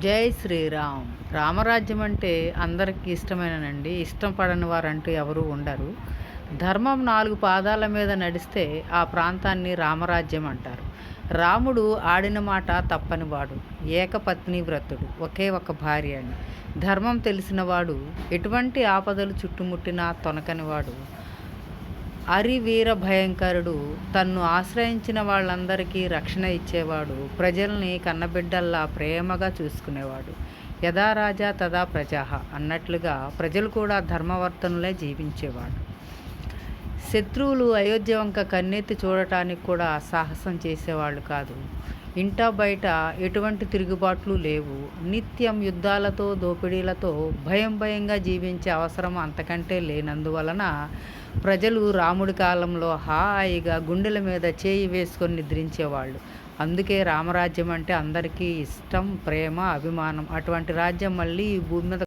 జై శ్రీరామ్. రామరాజ్యం అంటే అందరికీ ఇష్టమేనండి ఇష్టం పడని వారంటూ ఎవరు ఉండరు. ధర్మం నాలుగు పాదాల మీద నడిస్తే ఆ ప్రాంతాన్ని రామరాజ్యం అంటారు. రాముడు ఆడిన మాట తప్పనివాడు. ఏకపత్ని వ్రతుడు. ఒకే ఒక భార్య అని. ధర్మం తెలిసినవాడు ఎటువంటి ఆపదలు చుట్టుముట్టినా తొనకనివాడు. అరివీర భయంకరుడు తన్ను ఆశ్రయించిన వాళ్ళందరికీ రక్షణ ఇచ్చేవాడు ప్రజల్ని కన్నబిడ్డల్లా ప్రేమగా చూసుకునేవాడు. యథా రాజా తదా ప్రజాహ అన్నట్లుగా ప్రజలు కూడా ధర్మవర్తనులే జీవించేవాడు. శత్రువులు అయోధ్య వంక కన్నెత్తి చూడటానికి కూడా సాహసం చేసేవాళ్ళు కాదు. ఇంట బయట ఎటువంటి తిరుగుబాట్లు లేవు. నిత్యం యుద్ధాలతో దోపిడీలతో భయం భయంగా జీవించే అవసరం అంతకంటే లేనందువలన ప్రజలు రాముడి కాలంలో హాయిగా గుండెల మీద చేయి వేసుకొని నిద్రించేవాళ్ళు. అందుకే రామరాజ్యం అంటే అందరికీ ఇష్టం ప్రేమ అభిమానం. అటువంటి రాజ్యం మళ్ళీ ఈ భూమి మీద